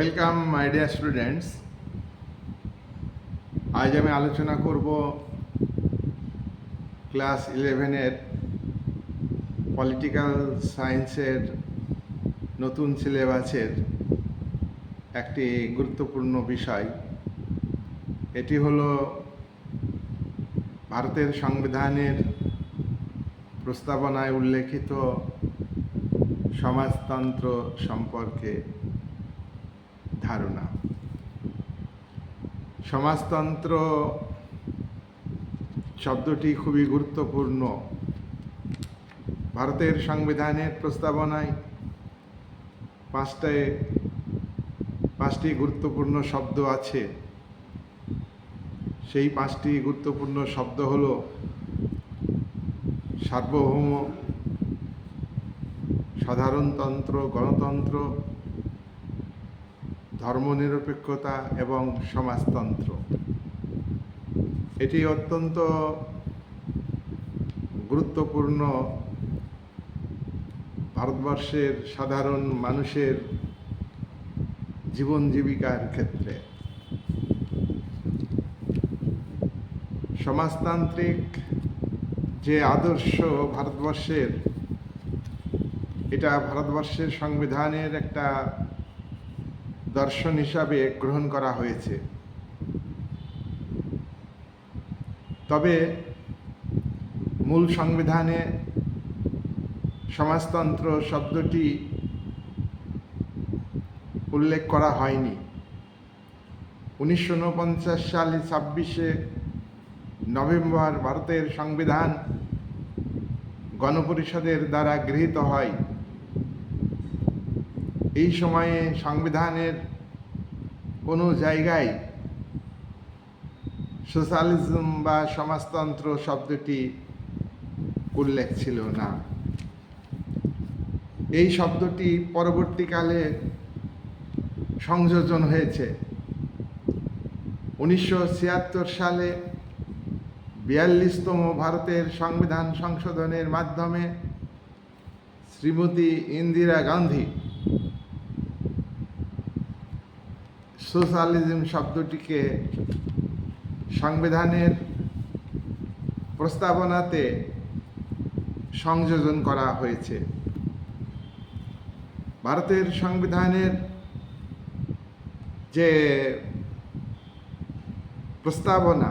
Welcome my dear students আজ আমি আলোচনা করব ক্লাস ইলেভেনের পলিটিক্যাল সায়েন্সের নতুন সিলেবাসের একটি গুরুত্বপূর্ণ বিষয়। এটি হলো ভারতের সংবিধানের প্রস্তাবনায় উল্লেখিত সমাজতন্ত্র সম্পর্কে। ধারণা। সমাজতন্ত্র শব্দটি খুবই গুরুত্বপূর্ণ। ভারতের সংবিধানের প্রস্তাবনায় পাঁচটায় পাঁচটি গুরুত্বপূর্ণ শব্দ আছে। সেই পাঁচটি গুরুত্বপূর্ণ শব্দ হল সার্বভৌম, সাধারণতন্ত্র, গণতন্ত্র ধর্মনিরপেক্ষতা এবং সমাজতন্ত্র। এটি অত্যন্ত গুরুত্বপূর্ণ ভারতবর্ষের সাধারণ মানুষের জীবন জীবিকার ক্ষেত্রে। সমাজতান্ত্রিক যে আদর্শ ভারতবর্ষের, এটা ভারতবর্ষের সংবিধানের একটা দর্শন হিসাবে গ্রহণ করা হয়েছে। তবে মূল সংবিধানে সমাজতন্ত্র শব্দটি উল্লেখ করা হয়নি। উনিশশো উনপঞ্চাশ সালে ছাব্বিশে নভেম্বর ভারতের সংবিধান গণপরিষদের দ্বারা গৃহীত হয়। এই সময়ে সংবিধানের কোনো জায়গায় সোশ্যালিজম বা সমাজতন্ত্র শব্দটি উল্লেখ ছিল না। এই শব্দটি পরবর্তীকালে সংযোজন হয়েছে। উনিশশো ছিয়াত্তর সালে বিয়াল্লিশতম ভারতের সংবিধান সংশোধনের মাধ্যমে শ্রীমতী ইন্দিরা গান্ধী সোশ্যালিজম শব্দটিকে সংবিধানের প্রস্তাবনাতে সংযোজন করা হয়েছে। ভারতের সংবিধানের যে প্রস্তাবনা,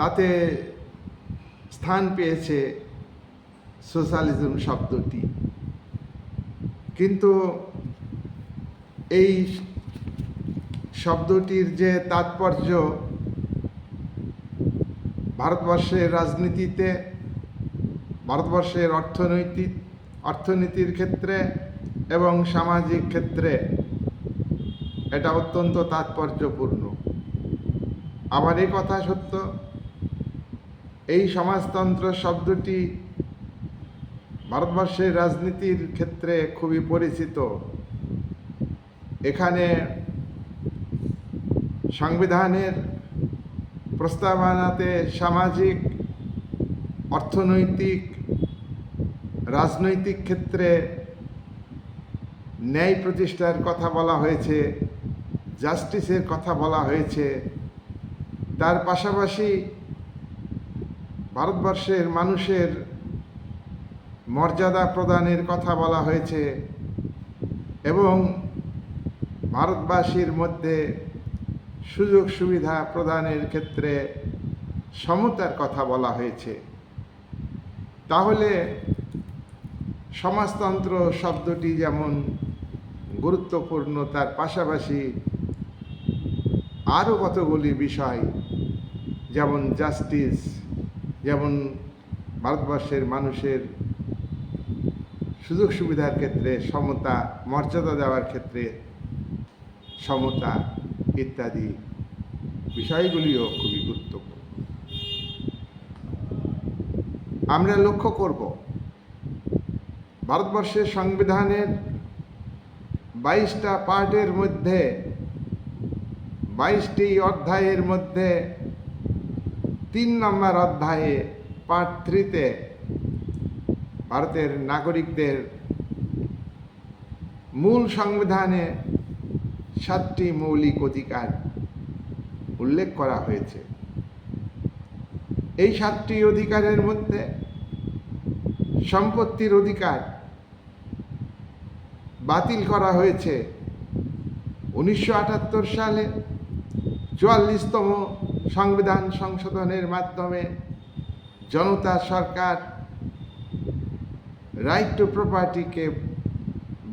তাতে স্থান পেয়েছে সোশ্যালিজম শব্দটি। কিন্তু এই শব্দটির যে তাৎপর্য, ভারতবর্ষের রাজনীতিতে, ভারতবর্ষের অর্থনৈতিক অর্থনীতির ক্ষেত্রে এবং সামাজিক ক্ষেত্রে এটা অত্যন্ত তাৎপর্যপূর্ণ। আবার এই কথা সত্য, এই সমাজতন্ত্র শব্দটি ভারতবর্ষের রাজনীতির ক্ষেত্রে খুবই পরিচিত। এখানে সংবিধানের প্রস্তাবনাতে সামাজিক, অর্থনৈতিক, রাজনৈতিক ক্ষেত্রে ন্যায় প্রতিষ্ঠার কথা বলা হয়েছে, জাস্টিসের কথা বলা হয়েছে। তার পাশাপাশি ভারতবর্ষের মানুষের মর্যাদা প্রদানের কথা বলা হয়েছে এবং ভারতবাসীর মধ্যে সুযোগ সুবিধা প্রদানের ক্ষেত্রে সমতার কথা বলা হয়েছে। তাহলে সমাজতন্ত্র শব্দটি যেমন গুরুত্বপূর্ণ, তার পাশাপাশি আরও কতগুলি বিষয়, যেমন জাস্টিস যেমন ভারতবর্ষের মানুষের সুযোগ সুবিধার ক্ষেত্রে সমতা, মর্যাদা দেওয়ার ক্ষেত্রে সমতা ইত্যাদি বিষয়গুলিও খুবই গুরুত্বপূর্ণ। আমরা লক্ষ্য করব, ভারতবর্ষের সংবিধানের বাইশটা পার্টের মধ্যে, বাইশটি অধ্যায়ের মধ্যে তিন নম্বর অধ্যায়ে পার্ট থ্রিতে ভারতের নাগরিকদের মূল সংবিধানে সাতটি মৌলিক অধিকার উল্লেখ করা হয়েছে। এই সাতটি অধিকারের মধ্যে সম্পত্তির অধিকার বাতিল করা হয়েছে উনিশশো আটাত্তর সালে। চুয়াল্লিশতম সংবিধান সংশোধনের মাধ্যমে জনতা সরকার রাইট টু প্রপার্টিকে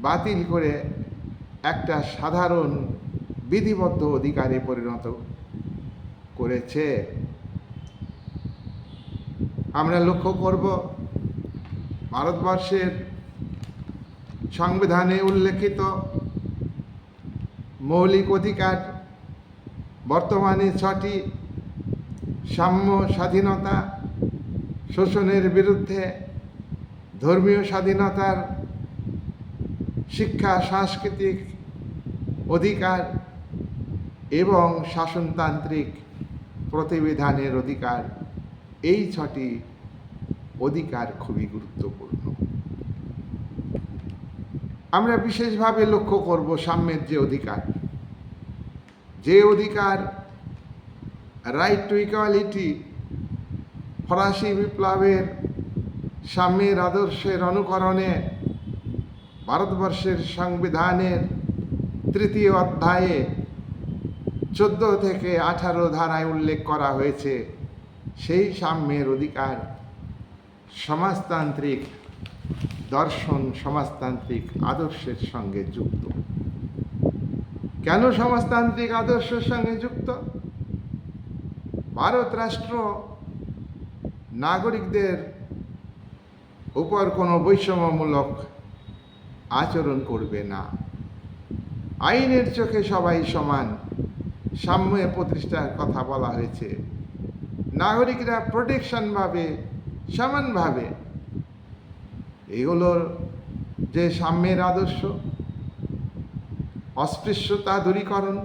বাতিল করে একটা সাধারণ বিধিবদ্ধ অধিকারে পরিণত করেছে। আমরা লক্ষ্য করব, ভারতবর্ষের সংবিধানে উল্লেখিত মৌলিক অধিকার, বর্তমানে ছটি সাম্য স্বাধীনতা শোষণের বিরুদ্ধে ধর্মীয় স্বাধীনতার শিক্ষা, সাংস্কৃতিক অধিকার এবং শাসনতান্ত্রিক প্রতিবিধানের অধিকার, এই ছটি অধিকার খুবই গুরুত্বপূর্ণ। আমরা বিশেষভাবে লক্ষ্য করব সাম্যের যে অধিকার। যে অধিকার রাইট টু ইকুয়ালিটি ফরাসি বিপ্লবের সাম্যের আদর্শের অনুকরণে ভারতবর্ষের সংবিধানের তৃতীয় অধ্যায়ে চোদ্দ থেকে আঠারো ধারায় উল্লেখ করা হয়েছে, সেই সাম্যের অধিকার সমাজতান্ত্রিক দর্শন, সমাজতান্ত্রিক আদর্শের সঙ্গে যুক্ত। কেন সমাজতান্ত্রিক আদর্শের সঙ্গে যুক্ত? ভারত রাষ্ট্র নাগরিকদের উপর কোনো বৈষম্যমূলক আচরণ করবে না। আইনের চোখে সবাই সমান। সাম্য প্রতিষ্ঠার কথা বলা হয়েছে। নাগরিকরা প্রোটেকশন ভাবে সমানভাবে এগুলোর যে সাম্যের আদর্শ। অস্পৃশ্যতা দূরীকরণ,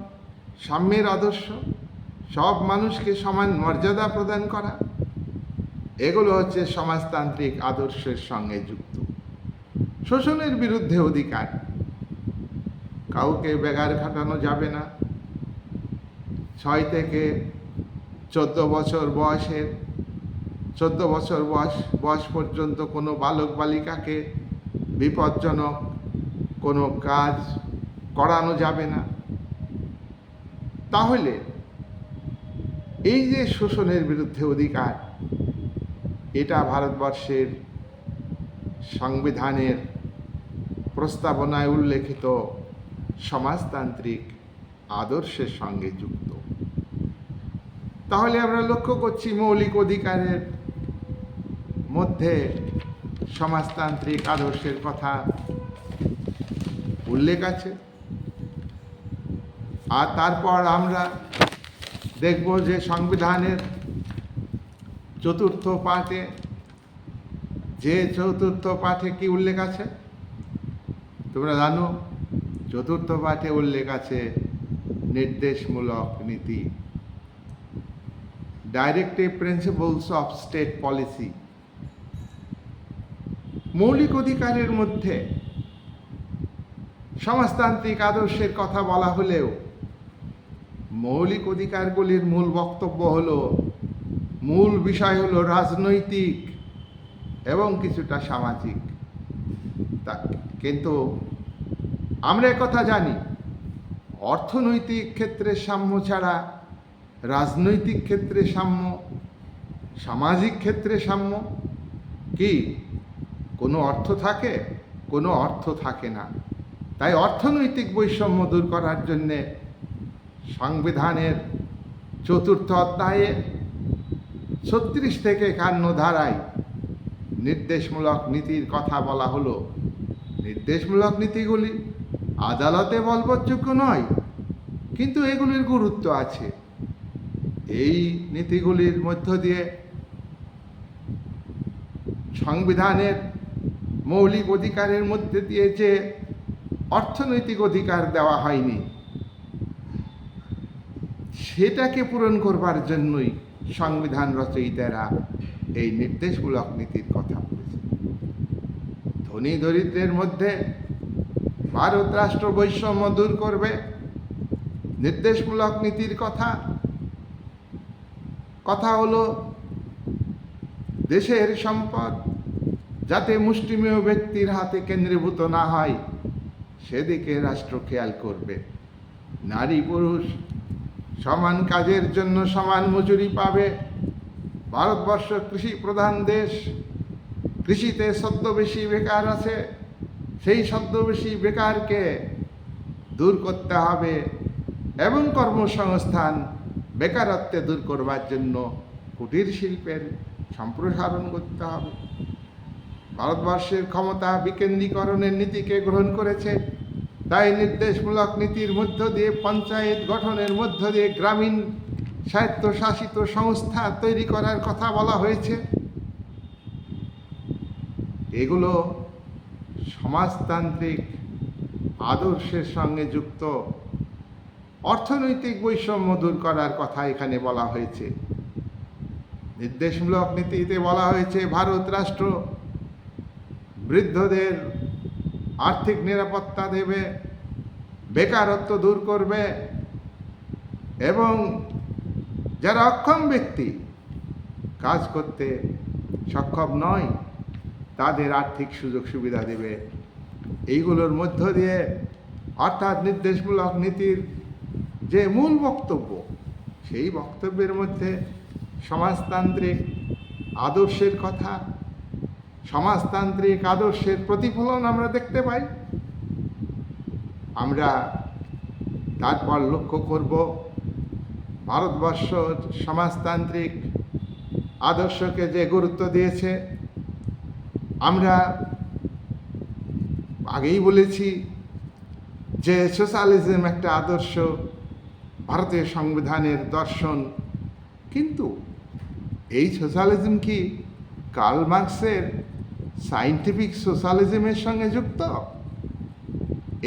সাম্যের আদর্শ। সব মানুষকে সমান মর্যাদা প্রদান করা। এগুলো হচ্ছে সমাজতান্ত্রিক আদর্শের সঙ্গে যুক্ত। শোষণের বিরুদ্ধে অধিকার। কাউকে বেগার খাটানো যাবে না। ছয় থেকে চোদ্দ বছর বয়সের, চোদ্দ বছর বয়স বয়স পর্যন্ত কোনো বালক বালিকাকে বিপজ্জনক কোনো কাজ করানো যাবে না। তাহলে এই যে শোষণের বিরুদ্ধে অধিকার, এটা ভারতবর্ষের সংবিধানের প্রস্তাবনায় উল্লেখিত সমাজতান্ত্রিক আদর্শের সঙ্গে যুক্ত। তাহলে আমরা লক্ষ্য করছি মৌলিক অধিকারের মধ্যে সমাজতান্ত্রিক আদর্শের কথা উল্লেখ আছে। আর তারপর আমরা দেখব যে সংবিধানের চতুর্থ পাঠে, যে চতুর্থ পাঠে কি উল্লেখ আছে? তোমরা জানো, চতুর্থ পাঠে উল্লেখ আছে নির্দেশমূলক নীতি। Directive principles of state policy মৌলিক অধিকারের মধ্যে সমাজতান্ত্রিক আদর্শের কথা বলা হলেও মৌলিক অধিকারগুলির মূল বক্তব্য হল, মূল বিষয় হল রাজনৈতিক এবং কিছুটা সামাজিক। তা কিন্তু আমরা কথা জানি, অর্থনৈতিক ক্ষেত্রে সাম্য ছাড়া, রাজনৈতিক ক্ষেত্রে সাম্য, সামাজিক ক্ষেত্রে সাম্য, কি? কোনো অর্থ থাকে? কোনো অর্থ থাকে না। তাই অর্থনৈতিক বৈষম্য দূর করার জন্যে সংবিধানের চতুর্থ অধ্যায়ে ছত্রিশ থেকে একান্ন ধারায় নির্দেশমূলক নীতির কথা বলা হলো। নির্দেশমূলক নীতিগুলি আদালতে বলবৎযোগ্য নয়, কিন্তু এগুলির গুরুত্ব আছে। এই নীতিগুলির মধ্য দিয়ে সংবিধানের মৌলিক অধিকারের মধ্যে দিয়ে যে অর্থনৈতিক অধিকার দেওয়া হয়নি, সেটাকে পূরণ করবার জন্যই সংবিধান রচয়িতারা এই নির্দেশমূলক নীতির কথা ধনী দরিদ্রের মধ্যে ভারত রাষ্ট্র বৈষম্য দূর করবে। নির্দেশমূলক নীতির কথা। কথা হলো, দেশের সম্পদ যাতে মুষ্টিমেয় ব্যক্তির হাতে কেন্দ্রীভূত না হয়, সেদিকে রাষ্ট্র খেয়াল করবে। নারী পুরুষ সমান কাজের জন্য সমান মজুরি পাবে। ভারতবর্ষ কৃষি প্রধান দেশ। কৃষিতে ছদ্মবেশী বেকার আছে, সেই ছদ্মবেশী বেকারকে দূর করতে হবে এবং কর্মসংস্থান বেকারত্বে দূর করবার জন্য কুটির শিল্পের সম্প্রসারণ করতে হবে। ভারতবর্ষের ক্ষমতা বিকেন্দ্রীকরণের নীতিকে গ্রহণ করেছে। তাই নির্দেশমূলক নীতির মধ্য দিয়ে, পঞ্চায়েত গঠনের মধ্য দিয়ে গ্রামীণ স্বায়ত্তশাসিত সংস্থা তৈরি করার কথা বলা হয়েছে। এগুলো সমাজতান্ত্রিক, আদর্শের সঙ্গে যুক্ত, অর্থনৈতিক বৈষম্য দূর করার কথা এখানে বলা হয়েছে। নির্দেশমূলক নীতিতে বলা হয়েছে, ভারত রাষ্ট্র বৃদ্ধদের আর্থিক নিরাপত্তা দেবে, বেকারত্ব দূর করবে এবং যারা অক্ষম ব্যক্তি কাজ করতে সক্ষম নয় তাদের আর্থিক সুযোগ সুবিধা দেবে। এইগুলোর মধ্য দিয়ে অর্থাৎ নির্দেশমূলক নীতির যে মূল বক্তব্য, সেই বক্তব্যের মধ্যে সমাজতান্ত্রিক আদর্শের কথা, সমাজতান্ত্রিক আদর্শের প্রতিফলন আমরা দেখতে পাই। আমরা তারপর লক্ষ্য করব ভারতবর্ষ সমাজতান্ত্রিক আদর্শকে যে গুরুত্ব দিয়েছে আগেই বলেছি যে সোশ্যালিজম একটা আদর্শ, ভারতীয় সংবিধানের দর্শন। কিন্তু এই সোশ্যালিজম কি কার্ল মার্কসের সাইন্টিফিক সোশ্যালিজমের সঙ্গে যুক্ত?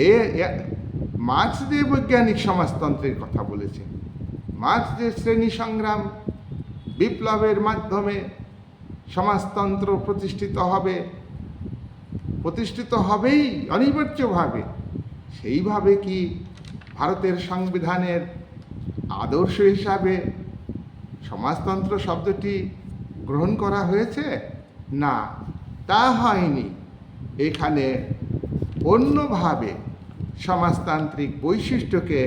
এ মার্কস যে বৈজ্ঞানিক সমাজতন্ত্রের কথা বলেছে মার্কস যে শ্রেণি সংগ্রাম বিপ্লবের মাধ্যমে সমাজতন্ত্র প্রতিষ্ঠিত হবে, প্রতিষ্ঠিত হবেই অনিবার্যভাবে। সেইভাবে কি ভারতের সংবিধানের আদর্শ হিসাবে সমাজতন্ত্র শব্দটি গ্রহণ করা হয়েছে? না, তা হয়নি। এখানে অন্যভাবে সমাজতান্ত্রিক বৈশিষ্ট্যকে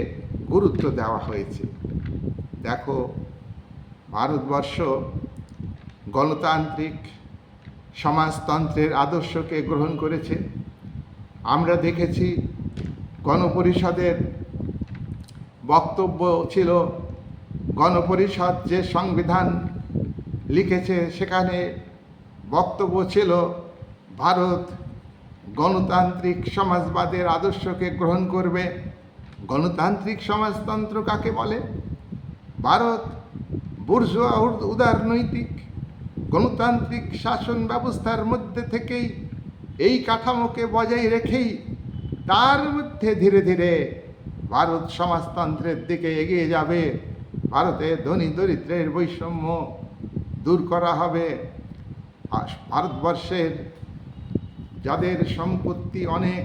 গুরুত্ব দেওয়া হয়েছে। দেখো, ভারতবর্ষ গণতান্ত্রিক সমাজতন্ত্রের আদর্শকে গ্রহণ করেছে। আমরা দেখেছি গণপরিষদের বক্তব্য ছিল, গণপরিষদ যে সংবিধান লিখেছে সেখানে বক্তব্য ছিল, ভারত গণতান্ত্রিক সমাজবাদের আদর্শকে গ্রহণ করবে। গণতান্ত্রিক সমাজতন্ত্র কাকে বলে? ভারত বুর্জোয়া উদ- উদারনৈতিক গণতান্ত্রিক শাসন ব্যবস্থার মধ্যে থেকেই এই কাঠামোকে বজায় রেখেই তার মধ্যে ধীরে ধীরে ভারত সমাজতন্ত্রের দিকে এগিয়ে যাবে। ভারতে ধনী দরিদ্রের বৈষম্য দূর করা হবে। ভারতবর্ষের যাদের সম্পত্তি অনেক,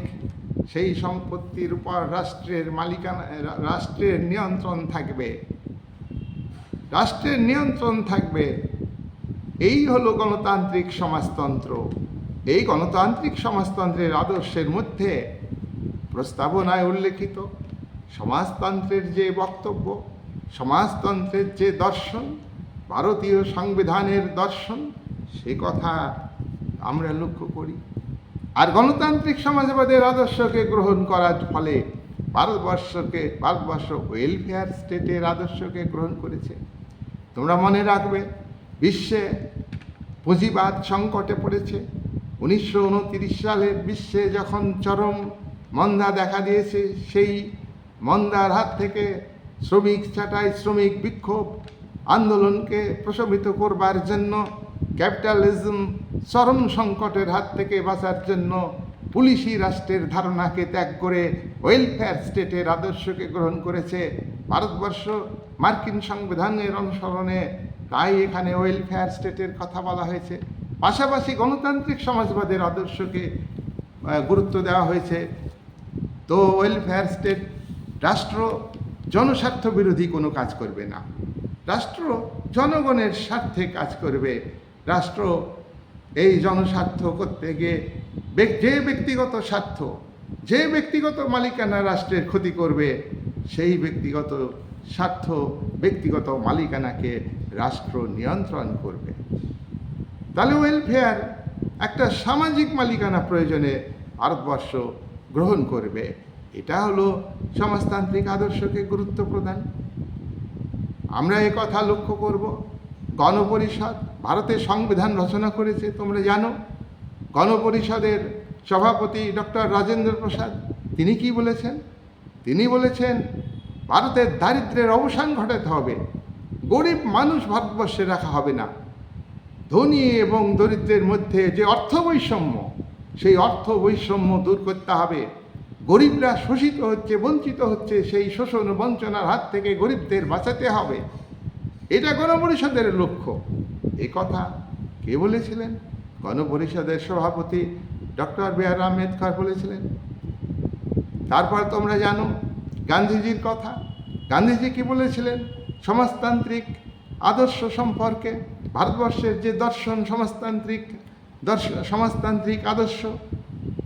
সেই সম্পত্তির উপর রাষ্ট্রের মালিকানা, রাষ্ট্রের নিয়ন্ত্রণ থাকবে। রাষ্ট্রের নিয়ন্ত্রণ থাকবে। এই হলো গণতান্ত্রিক সমাজতন্ত্র। এই গণতান্ত্রিক সমাজতন্ত্রের আদর্শের মধ্যে প্রস্তাবনায় উল্লেখিত সমাজতন্ত্রের যে বক্তব্য, সমাজতন্ত্রের যে দর্শন, ভারতীয় সংবিধানের দর্শন, সে কথা আমরা লক্ষ্য করি। আর গণতান্ত্রিক সমাজবাদের আদর্শকে গ্রহণ করার ফলে ভারতবর্ষকে, ভারতবর্ষ ওয়েলফেয়ার স্টেটের আদর্শকে গ্রহণ করেছে। তোমরা মনে রাখবে বিশ্বে পুঁজিবাদ সংকটে পড়েছে। উনিশশো উনত্রিশ সালে বিশ্বে যখন চরম মন্দা দেখা দিয়েছে, সেই মন্দার হাত থেকে শ্রমিক ছাঁটাই, শ্রমিক বিক্ষোভ আন্দোলনকে প্রশমিত করবার জন্য ক্যাপিটালিজম চরম সংকটের হাত থেকে বাঁচার জন্য পুলিশি রাষ্ট্রের ধারণাকে ত্যাগ করে ওয়েলফেয়ার স্টেটের আদর্শকে গ্রহণ করেছে। ভারতবর্ষ মার্কিন সংবিধানের অনুসরণে তাই এখানে ওয়েলফেয়ার স্টেটের কথা বলা হয়েছে। পাশাপাশি গণতান্ত্রিক সমাজবাদের আদর্শকে গুরুত্ব দেওয়া হয়েছে। তো ওয়েলফেয়ার স্টেট রাষ্ট্র জনস্বার্থ বিরোধী কোনো কাজ করবে না। রাষ্ট্র জনগণের স্বার্থে কাজ করবে। রাষ্ট্র এই জনস্বার্থ করতে গিয়ে যে ব্যক্তিগত স্বার্থ, যে ব্যক্তিগত মালিকানা রাষ্ট্রের ক্ষতি করবে, সেই ব্যক্তিগত স্বার্থ ব্যক্তিগত মালিকানাকে রাষ্ট্র নিয়ন্ত্রণ করবে। তাহলে ওয়েলফেয়ার একটা সামাজিক মালিকানা প্রয়োজনে ভারতবর্ষ গ্রহণ করবে। এটা হলো সমাজতান্ত্রিক আদর্শকে গুরুত্ব প্রদান। আমরা এ কথা লক্ষ্য করব। গণপরিষদ, ভারতের সংবিধান রচনা করেছে, তোমরা জানো। গণপরিষদের সভাপতি ডক্টর রাজেন্দ্র প্রসাদ, তিনি কি বলেছেন? তিনি বলেছেন ভারতের দারিদ্র্যের অবসান ঘটাতে হবে। গরিব মানুষ ভারতবর্ষে রাখা হবে না। ধনী এবং দরিদ্রের মধ্যে যে অর্থ বৈষম্য, সেই অর্থ বৈষম্য দূর করতে হবে। গরিবরা শোষিত হচ্ছে, বঞ্চিত হচ্ছে, সেই শোষণ বঞ্চনার হাত থেকে গরিবদের বাঁচাতে হবে। এটা গণপরিষদের লক্ষ্য। এই কথা কে বলেছিলেন? গণপরিষদের সভাপতি ডক্টর বি আর আম্বেদকর বলেছিলেন। তারপর তোমরা জানো গান্ধীজির কথা। গান্ধীজি কি বলেছিলেন? সমাজতান্ত্রিক আদর্শ সম্পর্কে ভারতবর্ষের যে দর্শন সমাজতান্ত্রিক দর্শন সমাজতান্ত্রিক আদর্শ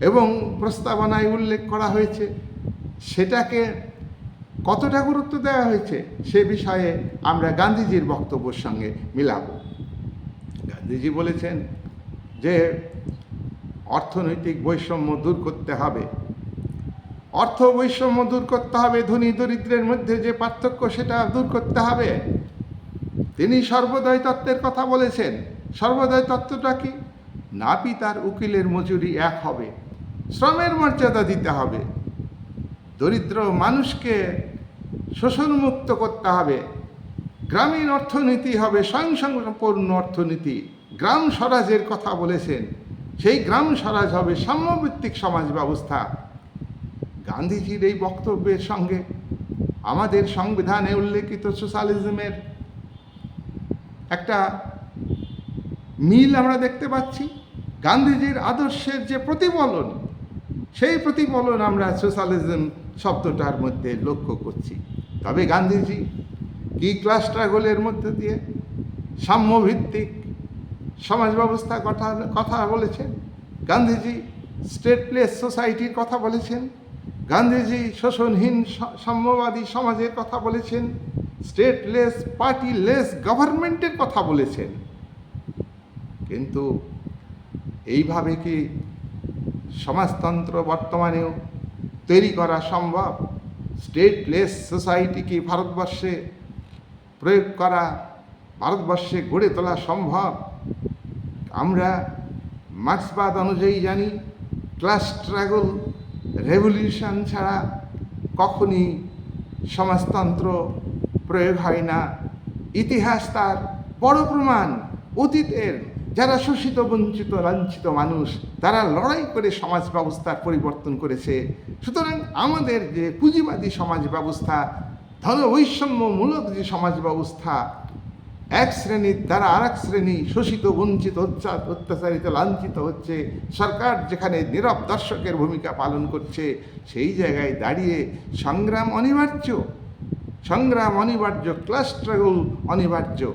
এবং প্রস্তাবনায় উল্লেখ করা হয়েছে, সেটাকে কতটা গুরুত্ব দেওয়া হয়েছে সে বিষয়ে আমরা গান্ধীজির বক্তব্যের সঙ্গে মিলাবো। গান্ধীজি বলেছেন যে অর্থনৈতিক বৈষম্য দূর করতে হবে। অর্থ বৈষম্য দূর করতে হবে, ধনী দরিদ্রের মধ্যে যে পার্থক্য সেটা দূর করতে হবে। তিনি সর্বদয় তত্ত্বের কথা বলেছেন। সর্বদয় তত্ত্বটা কি? না পিতার উকিলের মজুরি এক হবে, শ্রমের মর্যাদা দিতে হবে। দরিদ্র মানুষকে শোষণমুক্ত করতে হবে। গ্রামীণ অর্থনীতি হবে স্বয়ংসম্পূর্ণ অর্থনীতি। গ্রাম স্বরাজের কথা বলেছেন। সেই গ্রাম স্বরাজ হবে সাম্যভিত্তিক সমাজ ব্যবস্থা। গান্ধীজির এই বক্তব্যের সঙ্গে আমাদের সংবিধানে উল্লেখিত সোশ্যালিজমের একটা মিল আমরা দেখতে পাচ্ছি। গান্ধীজির আদর্শের যে প্রতিফলন, সেই প্রতিফলন আমরা সোশ্যালিজম শব্দটার মধ্যে লক্ষ্য করছি। তবে গান্ধীজি কি ক্লাস স্ট্রাগলের মধ্যে দিয়ে সাম্যভিত্তিক সমাজ ব্যবস্থা কথা কথা বলেছেন? গান্ধীজি স্টেটলেস সোসাইটির কথা বলেছেন। গান্ধীজি শোষণহীন সাম্যবাদী সমাজের কথা বলেছেন স্টেটলেস পার্টিলেস গভর্নমেন্টের কথা বলেছেন। কিন্তু এইভাবে কি সমাজতন্ত্র বর্তমানেও তৈরি করা সম্ভব? স্টেটলেস সোসাইটি কি ভারতবর্ষে প্রয়োগ করা ভারতবর্ষে গড়ে তোলা সম্ভব? আমরা মার্ক্সবাদ অনুযায়ী জানি ক্লাস স্ট্রাগল রেভলিউশন ছাড়া কখনই সমাজতন্ত্র প্রয়োগ হয় না। ইতিহাস তার বড় প্রমাণ। অতীতের যারা শোষিত, বঞ্চিত, লাঞ্ছিত মানুষ, তারা লড়াই করে সমাজ ব্যবস্থার পরিবর্তন করেছে। সুতরাং আমাদের যে পুঁজিবাদী সমাজ ব্যবস্থা ধন বৈষম্যমূলক যে সমাজ ব্যবস্থা এক শ্রেণির দ্বারা আর এক শ্রেণি শোষিত, বঞ্চিত অত্যা- অত্যাচারিত, লাঞ্ছিত হচ্ছে। সরকার যেখানে নীরব দর্শকের ভূমিকা পালন করছে, সেই জায়গায় দাঁড়িয়ে সংগ্রাম অনিবার্য। সংগ্রাম অনিবার্য ক্লাস স্ট্রাগল অনিবার্য।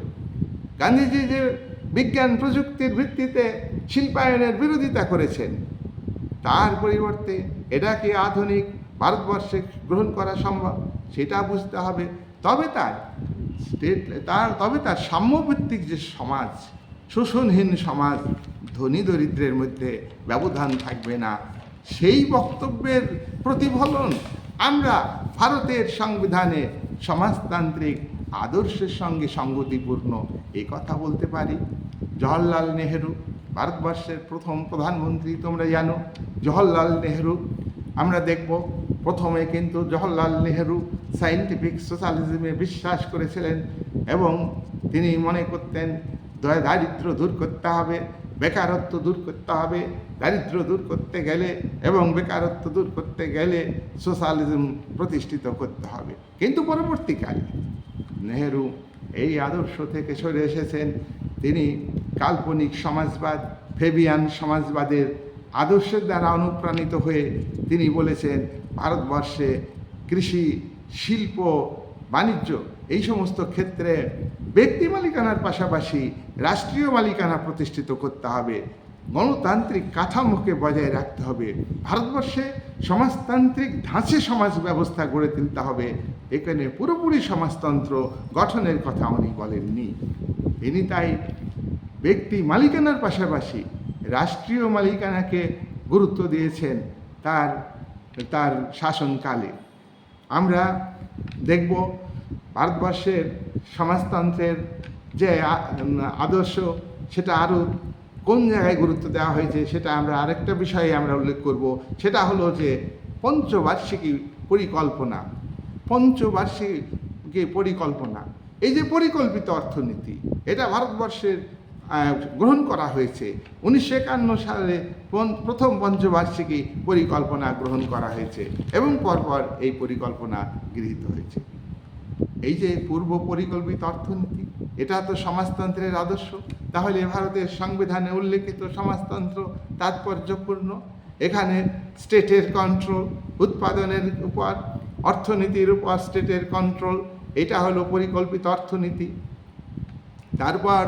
গান্ধীজি যে বিজ্ঞান প্রযুক্তির ভিত্তিতে শিল্পায়নের বিরোধিতা করেছেন, তার পরিবর্তে এটাকে আধুনিক ভারতবর্ষে গ্রহণ করা সম্ভব, সেটা বুঝতে হবে। তবে তার স্টেট তার, তবে তার সাম্যভিত্তিক যে সমাজ, শোষণহীন সমাজ, ধনী দরিদ্রের মধ্যে ব্যবধান থাকবে না। সেই বক্তব্যের প্রতিফলন আমরা ভারতের সংবিধানে সমাজতান্ত্রিক আদর্শের সঙ্গে সঙ্গতিপূর্ণ এই কথা বলতে পারি। জওহরলাল নেহেরু, ভারতবর্ষের প্রথম প্রধানমন্ত্রী তোমরা জানো। জওহরলাল নেহেরু আমরা দেখব। প্রথমে কিন্তু জওহরলাল নেহেরু সায়েন্টিফিক সোশ্যালিজমে বিশ্বাস করেছিলেন এবং তিনি মনে করতেন, দয়া, দারিদ্র্য দূর করতে হবে, বেকারত্ব দূর করতে হবে, দারিদ্র্য দূর করতে গেলে এবং বেকারত্ব দূর করতে গেলে সোশ্যালিজম প্রতিষ্ঠিত করতে হবে। কিন্তু পরবর্তীকালে নেহেরু এই আদর্শ থেকে সরে এসেছেন। তিনি কাল্পনিক সমাজবাদ, ফেবিয়ান সমাজবাদের আদর্শের দ্বারা অনুপ্রাণিত হয়ে তিনি বলেছেন, ভারতবর্ষে কৃষি, শিল্প, বাণিজ্য এই সমস্ত ক্ষেত্রে ব্যক্তি মালিকানার পাশাপাশি রাষ্ট্রীয় মালিকানা প্রতিষ্ঠিত করতে হবে। গণতান্ত্রিক কাঠামোকে বজায় রাখতে হবে। ভারতবর্ষে সমাজতান্ত্রিক ধাঁচে সমাজ ব্যবস্থা গড়ে তুলতে হবে। এখানে পুরোপুরি সমাজতন্ত্র গঠনের কথা উনি বলেননি। তিনি তাই ব্যক্তি মালিকানার পাশাপাশি রাষ্ট্রীয় মালিকানাকে গুরুত্ব দিয়েছেন তার তার শাসনকালে। আমরা দেখব ভারতবর্ষের সমাজতন্ত্রের যে আদর্শ, সেটা আরও কোন জায়গায় গুরুত্ব দেওয়া হয়েছে, সেটা আমরা আরেকটা বিষয়ে আমরা উল্লেখ করব। সেটা হলো যে পঞ্চবার্ষিকী পরিকল্পনা পঞ্চবার্ষিকী পরিকল্পনা। এই যে পরিকল্পিত অর্থনীতি, এটা ভারতবর্ষের গ্রহণ করা হয়েছে। উনিশশো একান্ন সালে প্রথম পঞ্চবার্ষিকী পরিকল্পনা গ্রহণ করা হয়েছে এবং পরপর এই পরিকল্পনা গৃহীত হয়েছে। এই যে পূর্ব পরিকল্পিত অর্থনীতি, এটা তো সমাজতন্ত্রের আদর্শ। তাহলে ভারতের সংবিধানে উল্লেখিত সমাজতন্ত্র তাৎপর্যপূর্ণ। এখানে স্টেটের কন্ট্রোল, উৎপাদনের উপর, অর্থনীতির উপর স্টেটের কন্ট্রোল, এটা হলো পরিকল্পিত অর্থনীতি। তারপর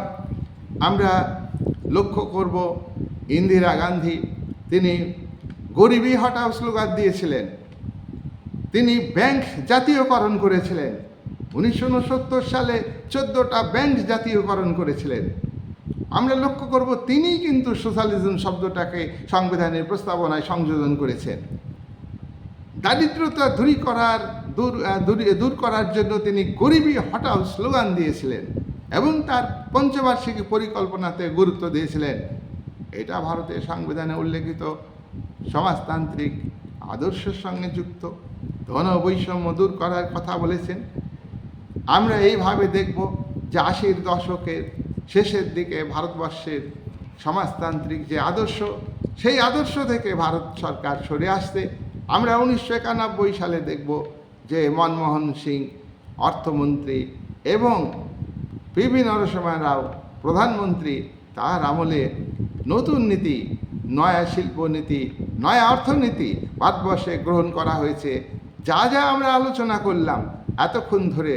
আমরা লক্ষ্য করব ইন্দিরা গান্ধী, তিনি গরিবী হটাও স্লোগান দিয়েছিলেন। তিনি ব্যাংক জাতীয়করণ করেছিলেন। উনিশশো উনসত্তর সালে চোদ্দোটা ব্যাংক জাতীয়করণ করেছিলেন। আমরা লক্ষ্য করব তিনিই কিন্তু সোশ্যালিজম শব্দটাকে সংবিধানের প্রস্তাবনায় সংযোজন করেছেন। দারিদ্রতা দূরী করার, দূর দূর- দূর করার জন্য তিনি গরিবী হটাও স্লোগান দিয়েছিলেন। এবং তার পঞ্চবার্ষিকী পরিকল্পনাতে গুরুত্ব দিয়েছিলেন। এটা ভারতের সংবিধানে উল্লেখিত সমাজতান্ত্রিক আদর্শের সঙ্গে যুক্ত, ধন বৈষম্য দূর করার কথা বলেছেন। আমরা এইভাবে দেখব যে আশির দশকের শেষের দিকে ভারতবর্ষের সমাজতান্ত্রিক যে আদর্শ, সেই আদর্শ থেকে ভারত সরকার সরে আসতে আমরা উনিশশো একানব্বই সালে দেখব যে মনমোহন সিং, অর্থমন্ত্রী এবং পিভি নরসিংহ রাও প্রধানমন্ত্রী, তার আমলে নতুন নীতি, নয়া শিল্প নীতি নয়া অর্থনীতি ভারতবর্ষে গ্রহণ করা হয়েছে। যা যা আমরা আলোচনা করলাম, এতক্ষণ ধরে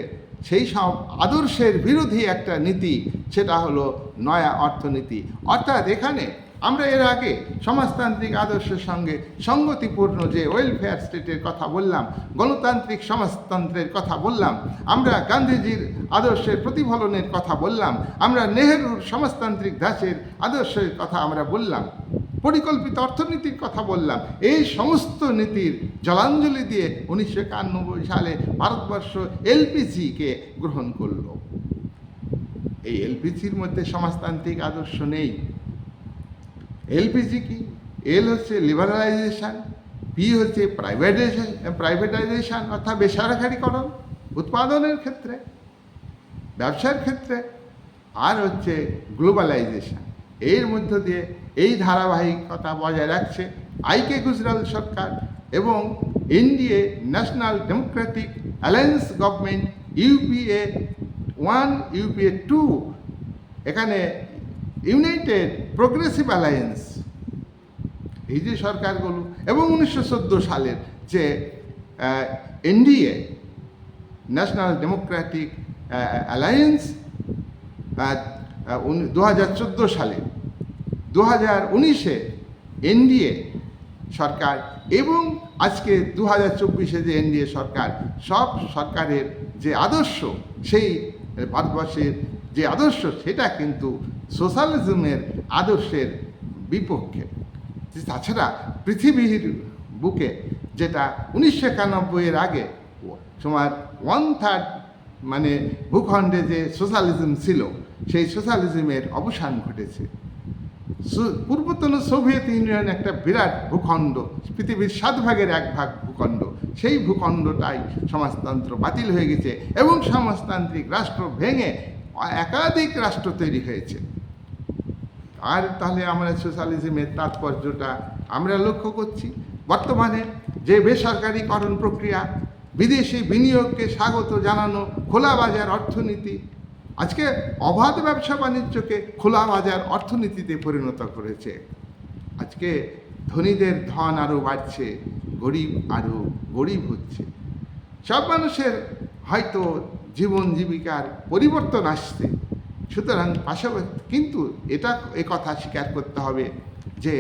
সেই সব আদর্শের বিরোধী একটা নীতি, সেটা হলো নয়া অর্থনীতি। অর্থাৎ এখানে আমরা এর আগে সমাজতান্ত্রিক আদর্শের সঙ্গে সঙ্গতিপূর্ণ যে ওয়েলফেয়ার স্টেটের কথা বললাম, গণতান্ত্রিক সমাজতন্ত্রের কথা বললাম, আমরা গান্ধীজির আদর্শের প্রতিফলনের কথা বললাম, আমরা নেহেরুর সমাজতান্ত্রিক দাসের আদর্শের কথা আমরা বললাম, পরিকল্পিত অর্থনীতির কথা বললাম, এই সমস্ত নীতির জলাঞ্জলি দিয়ে উনিশশো একানব্বই সালে ভারতবর্ষ এলপিজিকে গ্রহণ করল। এই এলপিজির মধ্যে সমাজতান্ত্রিক আদর্শ নেই। এলপিজি কি? এল হচ্ছে লিবারালাইজেশন পি হচ্ছে প্রাইভেটাইজেশন প্রাইভেটাইজেশন অর্থাৎ বেসরকারীকরণ উৎপাদনের ক্ষেত্রে, ব্যবসার ক্ষেত্রে, আর হচ্ছে গ্লোবালাইজেশন এর মধ্য দিয়ে এই ধারাবাহিকতা বজায় রাখছে আইকে গুজরাল সরকার এবং NDA National Democratic Alliance government UPA one UPA two এখানে ইউনাইটেড প্রোগ্রেসিভ অ্যালায়েন্স এই যে সরকারগুলো, এবং উনিশশো চোদ্দ সালের যে এনডিএ ন্যাশনাল ডেমোক্রেটিক অ্যালায়েন্স দু হাজার চোদ্দ সালে দু হাজার উনিশে এনডিএ সরকার, এবং আজকে দু হাজার চব্বিশে যে এনডিএ সরকার, সব সরকারের যে আদর্শ, সেই ভারতবর্ষের যে আদর্শ, সেটা কিন্তু সোশ্যালিজমের আদর্শের বিপক্ষে। তাছাড়া পৃথিবীর বুকে যেটা উনিশশো একানব্বইয়ের আগে, তোমার ওয়ান থার্ড মানে ভূখণ্ডে যে সোশ্যালিজম ছিল, সেই সোশ্যালিজমের অবসান ঘটেছে। পূর্বতন সোভিয়েত ইউনিয়ন একটা বিরাট ভূখণ্ড, পৃথিবীর সাত ভাগের এক ভাগ ভূখণ্ড, সেই ভূখণ্ডটাই সমাজতন্ত্র বাতিল হয়ে গেছে এবং সমাজতান্ত্রিক রাষ্ট্র ভেঙে একাধিক রাষ্ট্র তৈরি হয়েছে। আর তাহলে আমরা সোশ্যালিজমের তাৎপর্যটা আমরা লক্ষ্য করছি। বর্তমানে যে বেসরকারীকরণ প্রক্রিয়া, বিদেশি বিনিয়োগকে স্বাগত জানানো খোলা বাজার অর্থনীতি, আজকে অবাধ ব্যবসা বাণিজ্যকে খোলা বাজার অর্থনীতিতে পরিণত করেছে। আজকে ধনীদের ধন আরও বাড়ছে, গরিব আরও গরিব হচ্ছে। সব মানুষের হয়তো জীবন জীবিকার পরিবর্তন আসছে। সুতরাং পাশাপাশি কিন্তু এটা এ কথা স্বীকার করতে হবে যে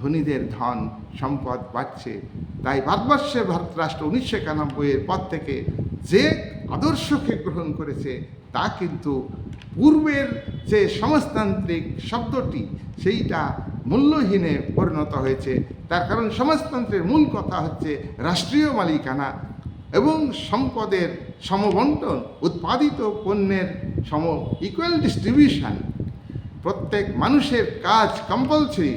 ধনীদের ধন সম্পদ বাড়ছে। তাই ভারতবর্ষে ভারত রাষ্ট্র উনিশশো একানব্বইয়ের পর থেকে যে আদর্শকে গ্রহণ করেছে, তা কিন্তু পূর্বের যে সমাজতান্ত্রিক শব্দটি, সেইটা মূল্যহীনে পরিণত হয়েছে। তার কারণ সমাজতন্ত্রের মূল কথা হচ্ছে রাষ্ট্রীয় মালিকানা। এবং সম্পদের সমবন্টন, উৎপাদিত পণ্যের সম ইকুয়াল ডিস্ট্রিবিউশন প্রত্যেক মানুষের কাজ কম্পালসরি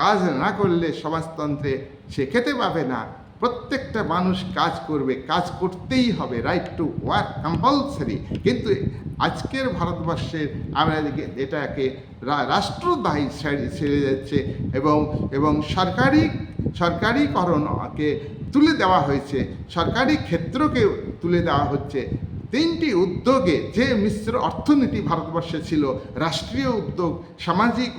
কাজ না করলে সমাজতন্ত্রে সে খেতে পাবে না। প্রত্যেকটা মানুষ কাজ করবে, কাজ করতেই হবে রাইট টু ওয়ার্ক কম্পালসারি কিন্তু আজকের ভারতবর্ষের আমরা এটাকে রাষ্ট্রদায়ী ছেড়ে যাচ্ছে এবং এবং সরকারি সরকারিকরণকে তুলে দেওয়া হয়েছে। সরকারি ক্ষেত্রকে তুলে দেওয়া হচ্ছে। তিনটি উদ্যোগে যে মিশ্র অর্থনীতি ভারতবর্ষে ছিল রাষ্ট্রীয় উদ্যোগ সামাজিক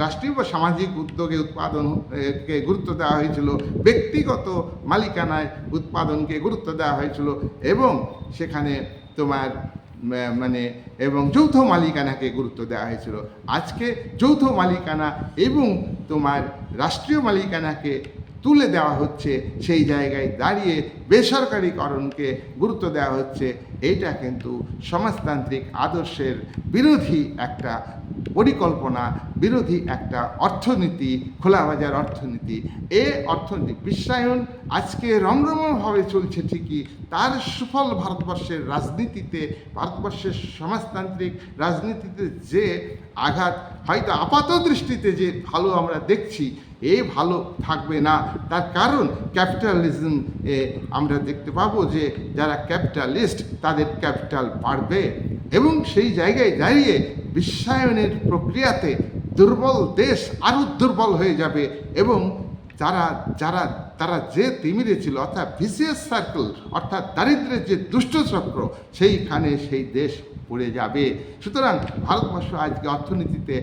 রাষ্ট্রীয় বা সামাজিক উদ্যোগে উৎপাদন আহ, কে গুরুত্ব দেওয়া হয়েছিল। ব্যক্তিগত মালিকানায় উৎপাদনকে গুরুত্ব দেওয়া হয়েছিল এবং সেখানে তোমার মানে এবং যৌথ মালিকানাকে গুরুত্ব দেওয়া হয়েছিল। আজকে যৌথ মালিকানা এবং তোমার রাষ্ট্রীয় মালিকানাকে তুলে দেওয়া হচ্ছে সেই জায়গায় দাঁড়িয়ে বেসরকারিকরণকে গুরুত্ব দেওয়া হচ্ছে। এইটা কিন্তু সমাজতান্ত্রিক আদর্শের বিরোধী একটা পরিকল্পনা, বিরোধী একটা অর্থনীতি খোলা বাজার অর্থনীতি। এ অর্থনীতি বিশ্বায়ন আজকে রমরমভাবে চলছে ঠিকই, তার সুফল ভারতবর্ষের রাজনীতিতে, ভারতবর্ষের সমাজতান্ত্রিক রাজনীতিতে যে আঘাত, হয়তো আপাত দৃষ্টিতে যে ভালো আমরা দেখছি, এ ভালো থাকবে না। তার কারণ ক্যাপিটালিজম এ আমরা দেখতে পাবো যে যারা ক্যাপিটালিস্ট তাদের ক্যাপিটাল বাড়বে এবং সেই জায়গায় দাঁড়িয়ে বিশ্বায়নের প্রক্রিয়াতে দুর্বল দেশ আরও দুর্বল হয়ে যাবে এবং যারা যারা, তারা যে তিমিরে ছিল, অর্থাৎ ভিসিএস সার্কেল, অর্থাৎ দারিদ্রের যে দুষ্টচক্র সেইখানে সেই দেশ পড়ে যাবে। সুতরাং ভারতবর্ষ আজকে অর্থনীতিতে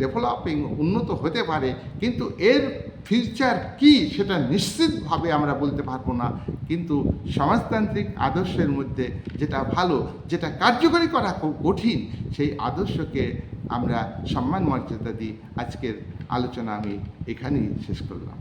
ডেভেলপিং উন্নত হতে পারে, কিন্তু এর ফিউচার কি সেটা নিশ্চিতভাবে আমরা বলতে পারব না। কিন্তু সমাজতান্ত্রিক আদর্শের মধ্যে যেটা ভালো, যেটা কার্যকরী করা খুব কঠিন, সেই আদর্শকে আমরা সম্মান মর্যাদা দিই আজকের আলোচনা আমি এখানেই শেষ করলাম।